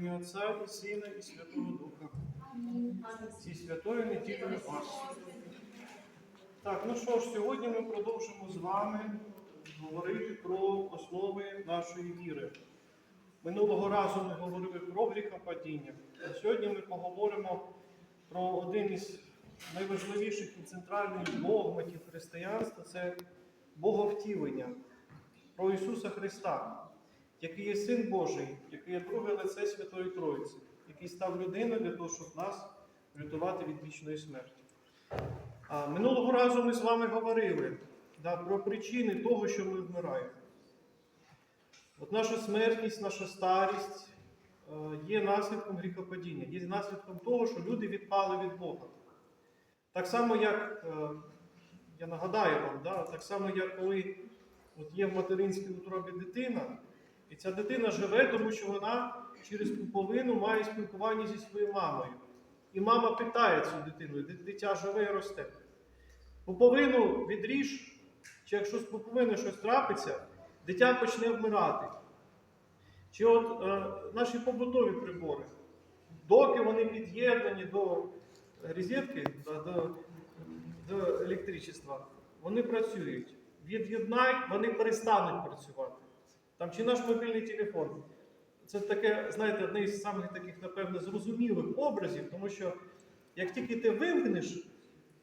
ім'я Отця і Сина, і Святого Духа. Зі святою неділею вас. Так, ну що ж, сьогодні ми продовжимо з вами говорити про основи нашої віри. Минулого разу ми говорили про гріхопадіння. А сьогодні ми поговоримо про один із найважливіших і центральних догматів християнства це Боговтілення, про Ісуса Христа, який є Син Божий, який є друге лице Святої Троїці, який став людиною для того, щоб нас врятувати від вічної смерті. А, минулого разу ми з вами говорили да, про причини того, що ми вмираємо. От наша смертність, наша старість е, є наслідком гріхопадіння, є наслідком того, що люди відпали від Бога. Так само, як, е, я нагадаю вам, да, так само, як коли от є в материнській утробі дитина, і ця дитина живе, тому що вона через пуповину має спілкування зі своєю мамою. І мама питає цю дитину, дитя живе і росте. Пуповину відріж, чи якщо з пуповини щось трапиться, дитя почне вмирати. Чи от е, наші побутові прибори, доки вони під'єднані до розетки, да, до, до електричества, вони працюють. Від'єднай, вони перестануть працювати. Там чи наш мобільний телефон. Це таке, знаєте, одне із самих таких, напевно, зрозумілих образів, тому що як тільки ти вимкнеш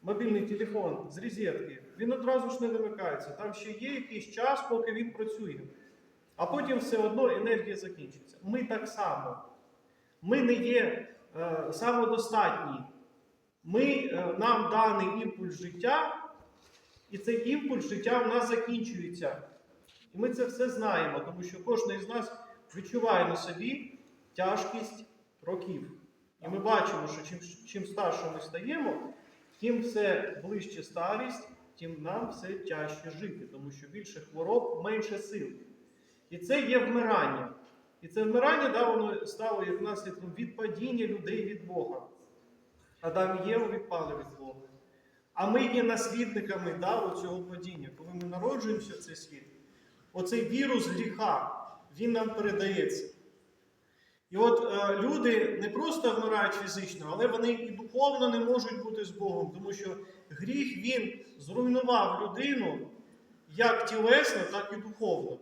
мобільний телефон з розетки, він одразу ж не вимикається. Там ще є якийсь час, поки він працює. А потім все одно енергія закінчиться. Ми так само. Ми не є е, самодостатні. Ми, е, нам даний імпульс життя, і цей імпульс життя в нас закінчується. І ми це все знаємо, тому що кожен із нас відчуває на собі тяжкість років. І ми бачимо, що чим, чим старше ми стаємо, тим все ближче старість, тим нам все тяжче жити, тому що більше хвороб, менше сил. І це є вмирання. І це вмирання да, воно стало як наслідком відпадіння людей від Бога. Адам і Єва відпали від Бога. А ми є наслідниками да, цього падіння. Коли ми народжуємося в цей світ, оцей вірус гріха, він нам передається. І от е, люди не просто вмирають фізично, але вони і духовно не можуть бути з Богом, тому що гріх він зруйнував людину як тілесно, так і духовно.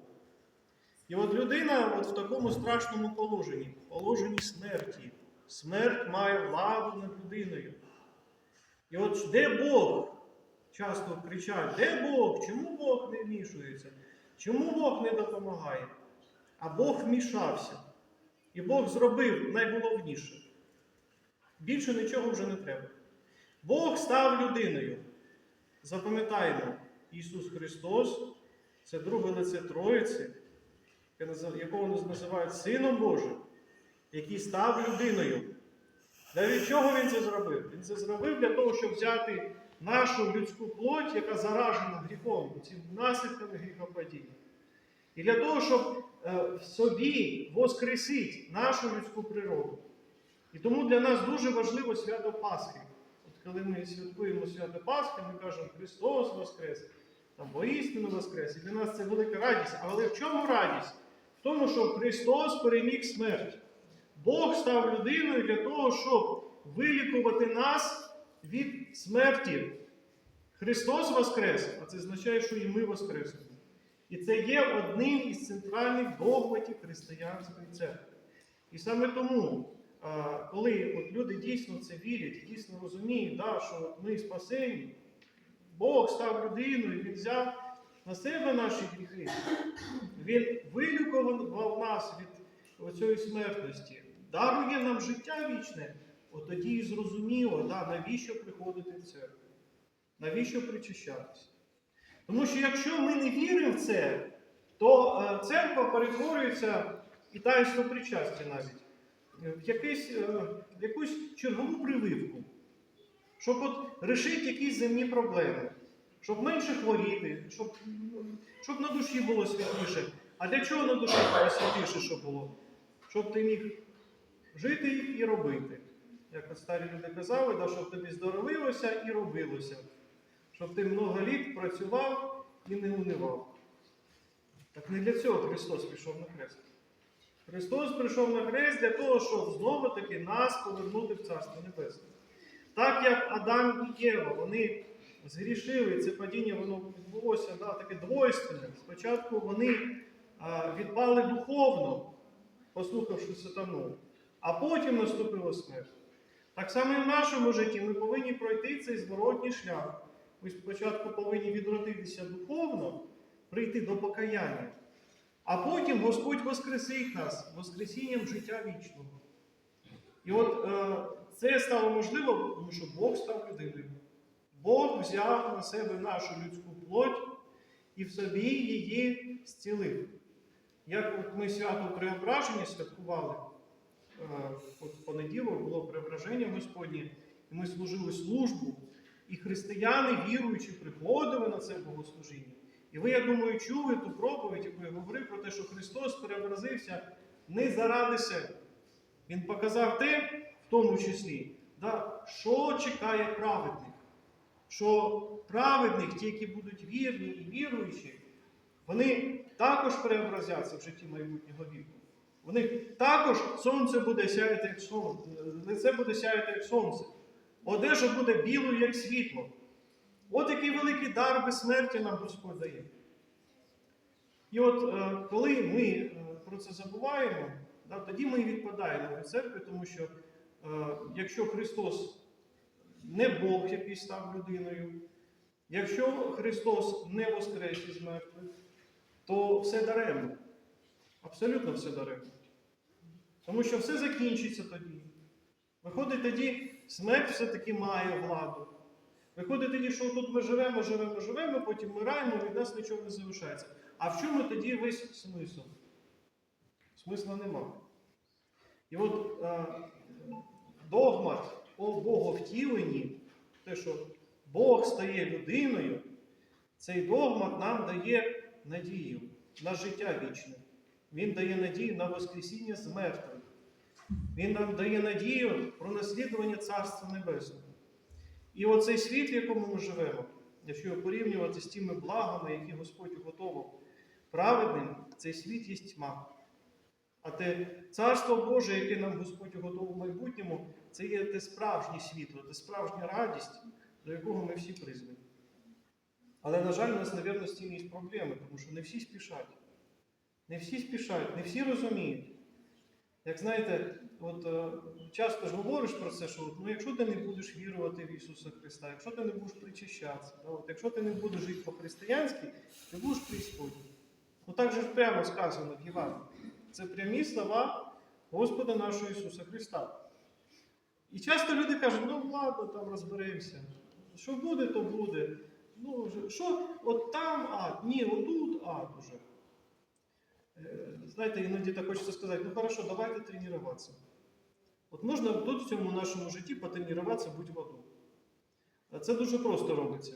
І от людина от в такому страшному положенні, положенні смерті. Смерть має владу над людиною. І от де Бог? Часто кричать, де Бог? Чому Бог не вмішується? Чому Бог не допомагає? А Бог вмішався. І Бог зробив найголовніше. Більше нічого вже не треба. Бог став людиною. Запам'ятаємо, Ісус Христос це друге лице Троїці, якого називають Сином Божим, який став людиною. Для чого він це зробив? Він це зробив для того, щоб взяти нашу людську плоть, яка заражена гріхом, цим наслідками гріхопадіння. І для того, щоб е, в собі воскресити нашу людську природу. І тому для нас дуже важливо свято Пасхи. От коли ми святкуємо свято Пасхи, ми кажемо Христос Воскрес, там воістину Воскрес. І для нас це велика радість. Але в чому радість? В тому, що Христос переміг смерть. Бог став людиною для того, щоб вилікувати нас від смерті. Христос Воскрес, а це означає, що і ми Воскреснемо. І це є одним із центральних догматів християнської церкви. І саме тому, коли от люди дійсно це вірять, дійсно розуміють, да, що ми спасені, Бог став людиною, Він взяв на себе наші гріхи, Він вилікував нас від цієї смертності, дарує нам життя вічне, от тоді і зрозуміло, да, навіщо приходити в церкву, навіщо причащатися. Тому що якщо ми не віримо в це, то е, церква перетворюється і таїнство причастя навіть е, е, в якусь чергову прививку, щоб от рішити якісь земні проблеми, щоб менше хворіти, щоб, щоб на душі було світліше. А для чого на душі було світліше, щоб було? Щоб ти міг жити і робити. Як старі люди казали, да, щоб тобі здоровилося і робилося щоб ти много літ працював і не унивав. Так не для цього Христос пішов на хрест. Христос прийшов на хрест для того, щоб знову таки нас повернути в Царство Небесне. Так як Адам і Єва, вони згрішили, це падіння воно відбулося да, таке двойственне. Спочатку вони а, відпали духовно, послухавши сатану, а потім наступила смерть. Так само і в нашому житті ми повинні пройти цей зворотній шлях. Ми спочатку повинні відродитися духовно, прийти до покаяння, а потім Господь воскресить нас Воскресінням життя вічного. І от е, це стало можливо, тому що Бог став людиною. Бог взяв на себе нашу людську плоть і в собі її зцілив. Як от ми свято Преображення святкували, в понеділок було преображення Господнє, і ми служили службу, і християни, віруючи, приходили на це богослужіння. І ви, я думаю, чули ту проповідь, яку я говорив про те, що Христос переобразився не заради себе. Він показав те, в тому числі, да, що чекає праведних. Що праведних, ті, які будуть вірні і віруючі, вони також преобразяться в житті майбутнього віку. Вони також сонце буде сяяти, як сонце, лице буде сяяти, як сонце. Одежа буде білою, як світло. От який великий дар безсмертя нам Господь дає. І от е, коли ми е, про це забуваємо, тоді ми відпадаємо від церкви, тому що е, якщо Христос не Бог, який став людиною, якщо Христос не воскрес із мертвих, то все даремно. Абсолютно все даремно. Тому що все закінчиться тоді. Виходить тоді, смерть все-таки має владу. Виходить тоді, що тут ми живемо, живемо, живемо, потім вмираємо, від нас нічого не залишається. А в чому тоді весь смисл? Смисла нема. І от е, догмат о Боговтіленні, те, що Бог стає людиною, цей догмат нам дає надію на життя вічне. Він дає надію на Воскресіння з мертвих. Він нам дає надію про наслідування Царства Небесного. І оцей світ, в якому ми живемо, якщо його порівнювати з тими благами, які Господь готовив праведним, цей світ є тьма. А те царство Боже, яке нам Господь готовив в майбутньому, це є те справжнє світло, те справжня радість, до якого ми всі призвані. Але, на жаль, у нас, мабуть, з є проблеми, тому що не всі спішать. Не всі спішають, не всі розуміють. Як знаєте, от е, часто ж говориш про це, що ну, якщо ти не будеш вірувати в Ісуса Христа, якщо ти не будеш причащатися, да, от, якщо ти не будеш жити по-християнськи, ти будеш преісподній. Ну так же ж прямо сказано в Євангелії. Це прямі слова Господа нашого Ісуса Христа. І часто люди кажуть, ну ладно, там розберемося. Що буде, то буде. Ну, що, от там ад, ні, отут ад уже. Е, Знаєте, іноді так хочеться сказати, ну хорошо, давайте тренуватися. От можна тут в цьому нашому житті потренуватися будь в аду. Це дуже просто робиться.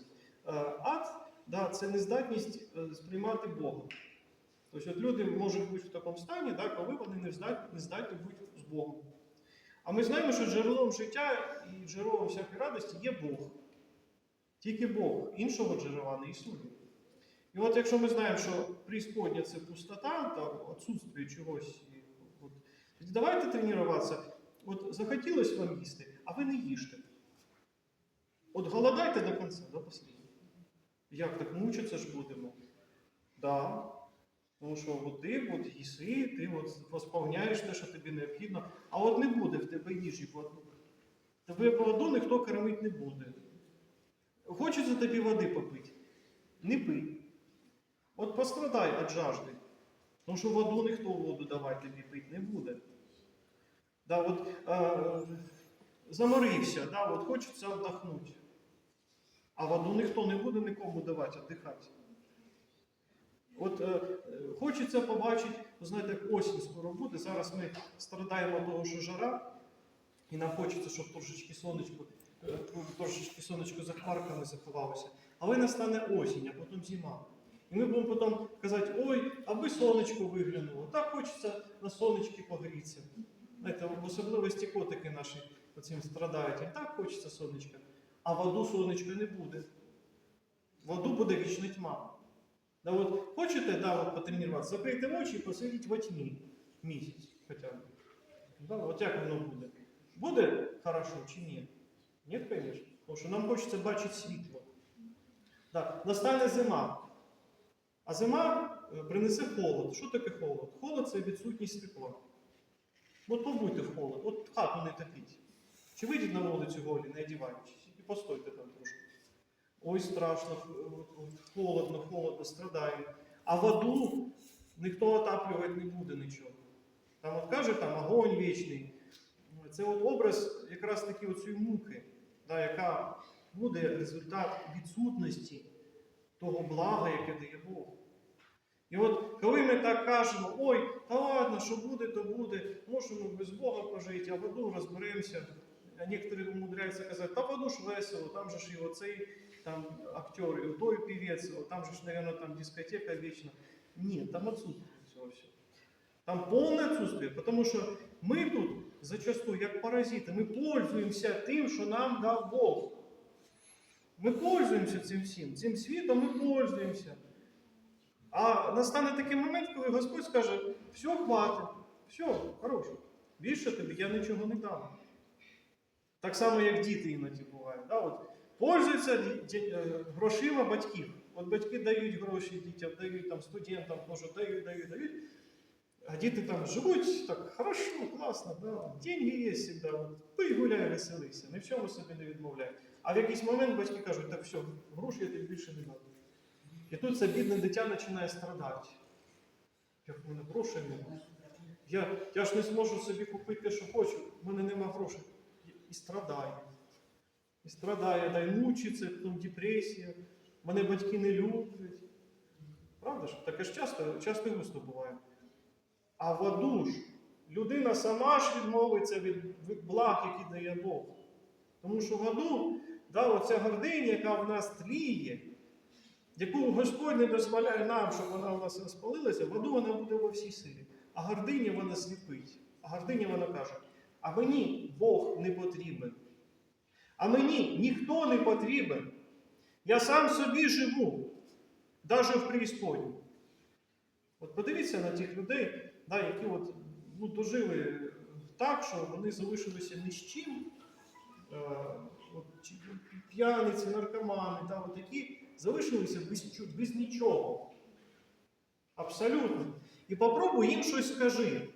Е, Ад да, це нездатність е, сприймати Бога. Тобто от люди можуть бути в такому стані, да, коли вони не здатні, не здатні бути з Богом. А ми знаємо, що джерелом життя і джерелом всякої радості є Бог. Тільки Бог, іншого джерела не існує. І от якщо ми знаємо, що преисподня це пустота, там відсутствие чогось, от, давайте тренуватися. От захотілося вам їсти, а ви не їжте. От голодайте до кінця, до останнього. Як так мучитися ж будемо? Да. Тому що от ти от їси, ти от восполняєш те, що тобі необхідно, а от не буде в тебе їжі в аду. Тебе воду ніхто кормити не буде. Хочеться тобі води попити? Не пий. От пострадай від жажди. Тому що воду ніхто воду давати тобі пити не буде. Да, от, е, заморився, да, от хочеться віддохнути. А воду ніхто не буде нікому давати віддихати. От е, хочеться побачити, знаєте, осінь скоро буде. Зараз ми страдаємо того, що жара, і нам хочеться, щоб трошечки сонечко, е, трошечки сонечко за хмарками заховалося. Але настане осінь, а потім зима. І ми будемо потім казати, ой, аби сонечко виглянуло. Так хочеться на сонечки погрітися. Знаєте, в особливості котики наші цим страдають. І так хочеться сонечка. А воду сонечка не буде. Воду буде вічна тьма. Да, от, хочете да, от, потренуватися, закрийте очі і посидіть во тьмі місяць. Хоча б. Да, от як воно буде? Буде хорошо чи ні? Ні, звісно. Тому що нам хочеться бачити світло. Так, настане зима. А зима е, принесе холод. Що таке холод? Холод це відсутність тепла. От побудьте в холод, от хату не топіть. Чи вийдіть на вулицю голі, не одіваючись, і постойте там трошки. Ой, страшно, от холодно, холодно, страдаємо. А в аду ніхто отаплювати не буде нічого. Там от каже, там огонь вічний. Це от образ якраз таки оцієї муки, да, яка буде результат відсутності того блага, яке дає Бог. І от коли ми так кажемо, ой, та ладно, що буде, то буде, можемо без Бога пожити, а в аду розберемося. А некоторі умудряються казати, та в ж весело, там же ж і оцей там, актер, і той певець, о, там же ж, мабуть, там дискотека вічна. Ні, там отсутствує цього всього. Там повне отсутствие, тому що ми тут зачастую, як паразити, ми пользуємося тим, що нам дав Бог. Ми пользуємося цим всім, цим світом ми пользуємося. А настане такий момент, коли Господь скаже, все, хватить, все, хорош, більше тобі я нічого не дам. Так само, як діти іноді бувають. Да? От, пользуються е, грошима батьків. От батьки дають гроші дітям, дають там, студентам, теж дають, дають, дають. А діти там живуть так хорошо, класно, да? деньги є завжди, пий, гуляй, веселися, ні в чому собі не відмовляй. А в якийсь момент батьки кажуть, так все, гроші я тобі більше не дам. І тут це бідне дитя починає страдати. Як мене грошей немає. Я, я ж не зможу собі купити те, що хочу, в мене нема грошей. І, страдає. І страдає, да й мучиться, потім депресія. Мене батьки не люблять. Правда ж? Таке ж часто, часто густо буває. А в аду ж людина сама ж відмовиться від, від благ, які дає Бог. Тому що в аду да, оця гординя, яка в нас тліє, яку Господь не дозволяє нам, щоб вона у нас розпалилася, в аду вона буде во всій силі. А гординя вона сліпить. А гординя вона каже: а мені Бог не потрібен. А мені ніхто не потрібен. Я сам собі живу, навіть в преісподні. От подивіться на тих людей, да, які от, ну, дожили так, що вони залишилися ні з чим. Е, от, п'яниці, наркомани, да, от які залишилися без, чу- без нічого. Абсолютно. І попробуй їм щось скажи.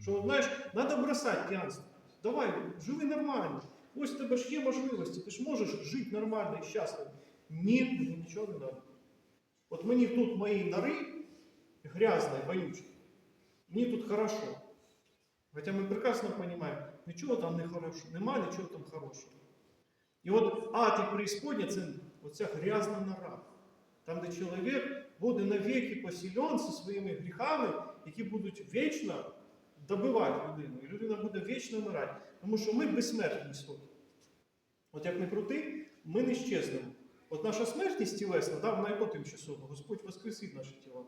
Що, от, знаєш, треба бросати п'янство. Давай, живи нормально. Ось в тебе ж є можливості, ти ж можеш жити нормально і щасливо. Ні, мені нічого не треба. От мені тут мої нори грязные, вонючие. Мені тут хорошо. Хоча ми прекрасно розуміємо, нічого там не хорошого, нема нічого там хорошого. І от ад і преисподня це оця грязна нора. Там, де чоловік буде навіки посілен зі своїми гріхами, які будуть вічно добивати людину. І людина буде вічно вмирати. Тому що ми безсмертні істоти. От як не крути, ми не щезнемо. От наша смертність тілесна, да, вона і тимчасова. Господь воскресить наші тіла.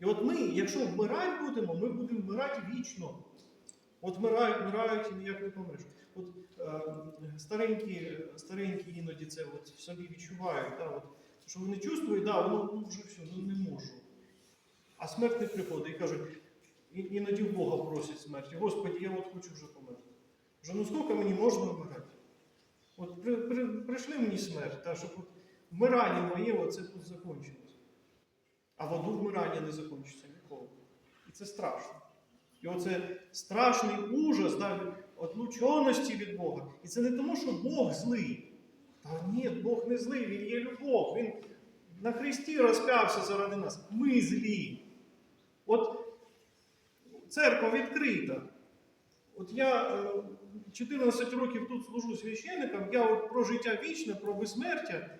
І от ми, якщо вмирати будемо, ми будемо вмирати вічно. От вмирають, вмирають і ніяк не помреш. От е, старенькі, старенькі іноді це от собі відчувають, да, от, що вони чувствують, да, воно ну, вже все, ну не можу. А смерть не приходить і кажуть, і, іноді в Бога просять смерті. Господи, я от хочу вже померти. Вже ну скільки мені можна вмирати? От при, при, прийшли мені смерть, та, щоб от вмирання моє оце тут. А в аду вмирання не закінчиться ніколи. І це страшно. І оце страшний ужас да, отлученості від Бога. І це не тому, що Бог злий. Та ні, Бог не злий, Він є любов. Він на Христі розп'явся заради нас. Ми злі. От церква відкрита. От я е, 14 років тут служу священником, я от про життя вічне, про безсмертя.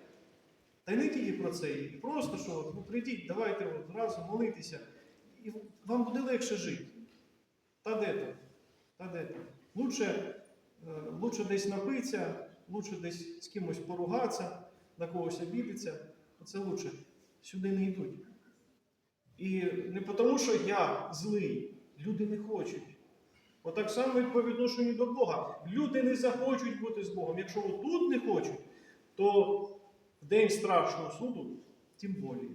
Та й не тільки про це, просто що от, ну, прийдіть, давайте от, разом молитися, і вам буде легше жити. Та де там? Та де там? Лучше, е, лучше десь напитися, лучше десь з кимось поругатися, на когось обідеться. Це лучше. Сюди не йдуть. І не тому, що я злий, люди не хочуть. Отак само і по відношенню до Бога. Люди не захочуть бути з Богом. Якщо отут не хочуть, то в день страшного суду тим более.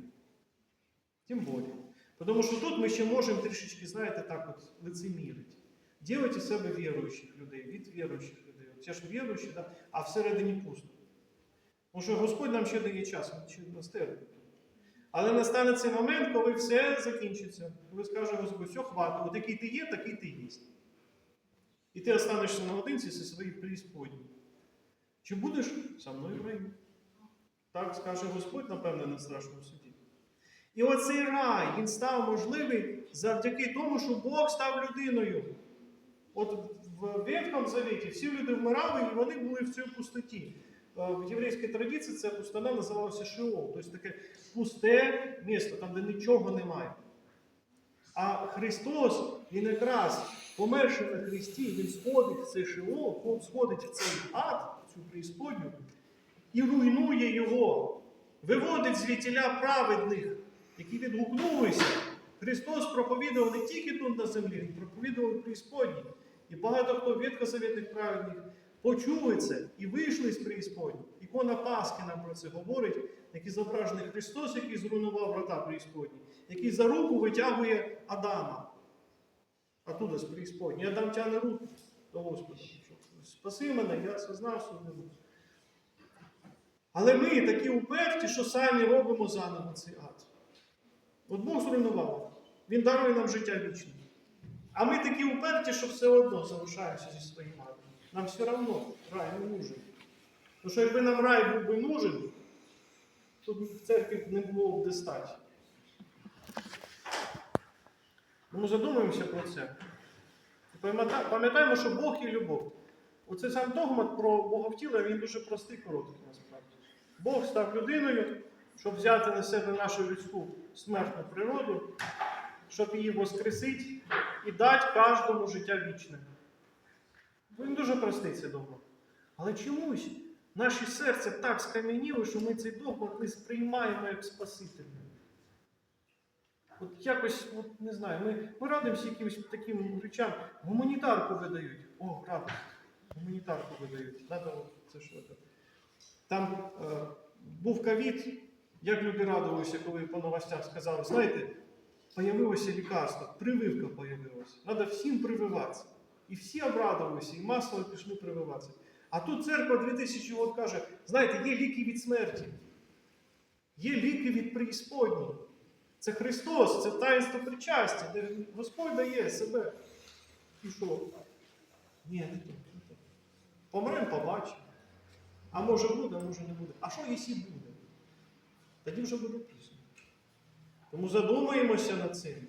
Тим более. Тому що тут ми ще можемо трішечки, знаєте, так от лицемірити. Делайте із себе віруючих людей, від віруючих людей. От Ті ж да? а всередині пусто. Тому що Господь нам ще дає час, ми ще настерпимо. Але настане цей момент, коли все закінчиться. Коли скаже Господь, все, хватить, от який ти є, такий ти є. І ти останешся наодинці зі своєю преісподньою. Чи будеш со мною в раю? Так скаже Господь, напевне, на страшному суді. І оцей рай він став можливий завдяки тому, що Бог став людиною. От в Ветхому Завіті всі люди вмирали, і вони були в цій пустоті. Е, В єврейській традиції ця пустина називалася Шеол, тобто таке пусте місто, там, де нічого немає. А Христос, Він якраз померши на Христі, Він сходить в цей Він сходить в цей ад, цю преісподню, і руйнує його, виводить звідтіля праведних, які відгукнулися. Христос проповідував не тільки тут на землі, Він проповідував в преісподній. І багато хто ветхозавітних праведних почули це і вийшли з преісподні. Ікона Пасхи нам про це говорить, який зображений Христос, який зруйнував врата преісподні, який за руку витягує Адама. Оттуда з преісподні. Адам тягне руку до Господа. Спаси мене, я це знав судимо. Але ми такі уперті, що самі робимо заново цей ад. От Бог зруйнував. Він дарує нам життя вічне. А ми такі уперті, що все одно залишаємося зі своїм адом. Нам все одно рай не нужен. Тому що якби нам рай був би нужен, то в церкві не було б де стати. Тому задумаємося про це. І Пам'ятаємо, що Бог є любов. Оце сам догмат про Бога втілення, він дуже простий, короткий насправді. Бог став людиною, щоб взяти на себе нашу людську смертну природу, щоб її воскресити і дати кожному життя вічне. Він дуже простий цей догмат. Але чомусь наші серця так скам'яніли, що ми цей догмат не сприймаємо як спасительний. От якось, от, не знаю, ми, ми радимося якимось таким речам. Гуманітарку видають. О, радость. Гуманітарку видають. Надо, це що. Там е, був ковід, як люди радувалися, коли по новостях сказали, знаєте, появилося лікарство, прививка появилася. Треба всім прививатися. І всі обрадувалися, і масово пішли прививатися. А тут церква 2000 років каже, знаєте, є ліки від смерті, є ліки від преісподньої. Це Христос, це таїнство причастя, де Господь дає себе. І що? Ні, не не. Помремо, побачимо. А може буде, а може не буде. А що якщо буде? Тоді вже буде пізно. Тому задумаємося над цим.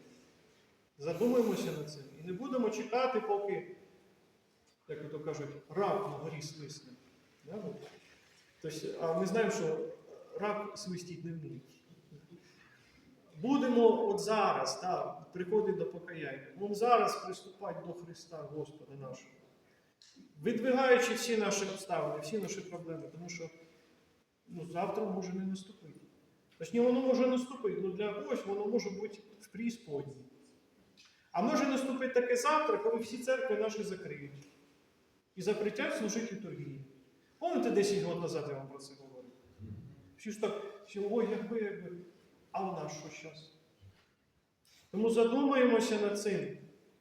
Задумаємося над цим. І не будемо чекати, поки, як то кажуть, рак на горі свисне. Да? ну? Тобто, а ми знаємо, що рак свистіть не вміє. Будемо от зараз так, приходити до покаяння. Будемо зараз приступати до Христа, Господа нашого. Видвигаючи всі наші обставини, всі наші проблеми, тому що ну, завтра може не наступити. Точніше, воно може наступити, але для когось воно може бути в преісподній. А може наступити таке завтра, коли всі церкви наші закриють. І запретять служити літургії. Пам'ятаєте, 10 років назад я вам про це говорив? Всі ж так, ой, якби, якби. А у нас що зараз? Тому задумаємося над цим.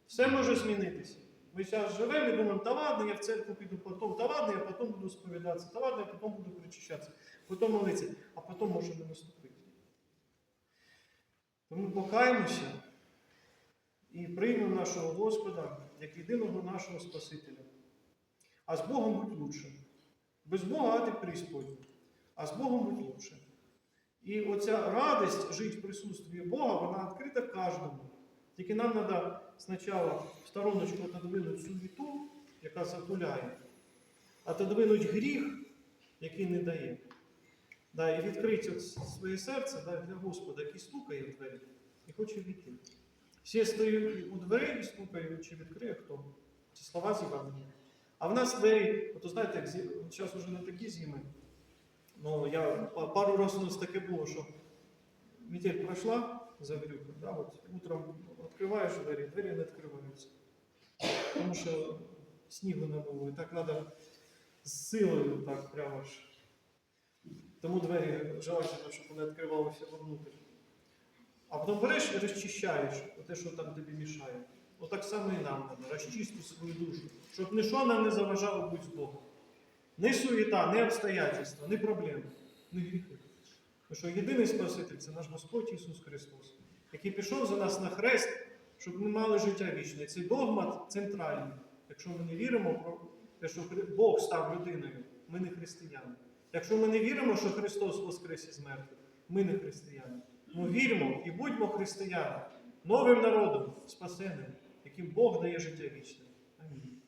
Все може змінитися. Ми зараз живемо і думаємо, та ладно, я в церкву піду потім, та ладно, я потім буду сповідатися, та ладно, я потім буду причащатися, потім молитися, а потім може не наступити. Тому покаємося і приймемо нашого Господа як єдиного нашого Спасителя. А з Богом будь лучше. Без Бога а ти преисподній. А з Богом будь лучше. І оця радість жити в присутствии Бога, вона відкрита кожному. Тільки нам треба спочатку в стороночку отодвинути суету, яка затуляє, отодвинути гріх, який не дає. Да, і відкрити своє серце да, для Господа, який стукає в двері і хоче війти. Всі стоять у дверей і стукають, чи відкриє хто. Ці слова з. А в нас двері, от знаєте, як зі- зараз вже не такі зими. Ну, я пару разів у нас таке було, що метель пройшла за брюком, да, от утром відкриваєш двері, двері не відкриваються. Тому що снігу не було. І так треба з силою так прямо ж. Тому двері желательно, щоб вони відкривалися вовнутрь. А потім береш і розчищаєш те, що там тобі мішає. отак само і нам треба розчистити свою душу, щоб ніщо нам не заважало бути з Богом. Ні суєта, ні обстоятельства, ні проблеми, ні гріхи. Тому що єдиний Спаситель це наш Господь Ісус Христос, який пішов за нас на хрест, щоб ми мали життя вічне. Цей догмат центральний. Якщо ми не віримо про те, що Бог став людиною, ми не християни. Якщо ми не віримо, що Христос воскрес із мертвих, ми не християни. Ми віримо і будьмо християнами, новим народом, спасеним, яким Бог дає життя вічне. Амінь.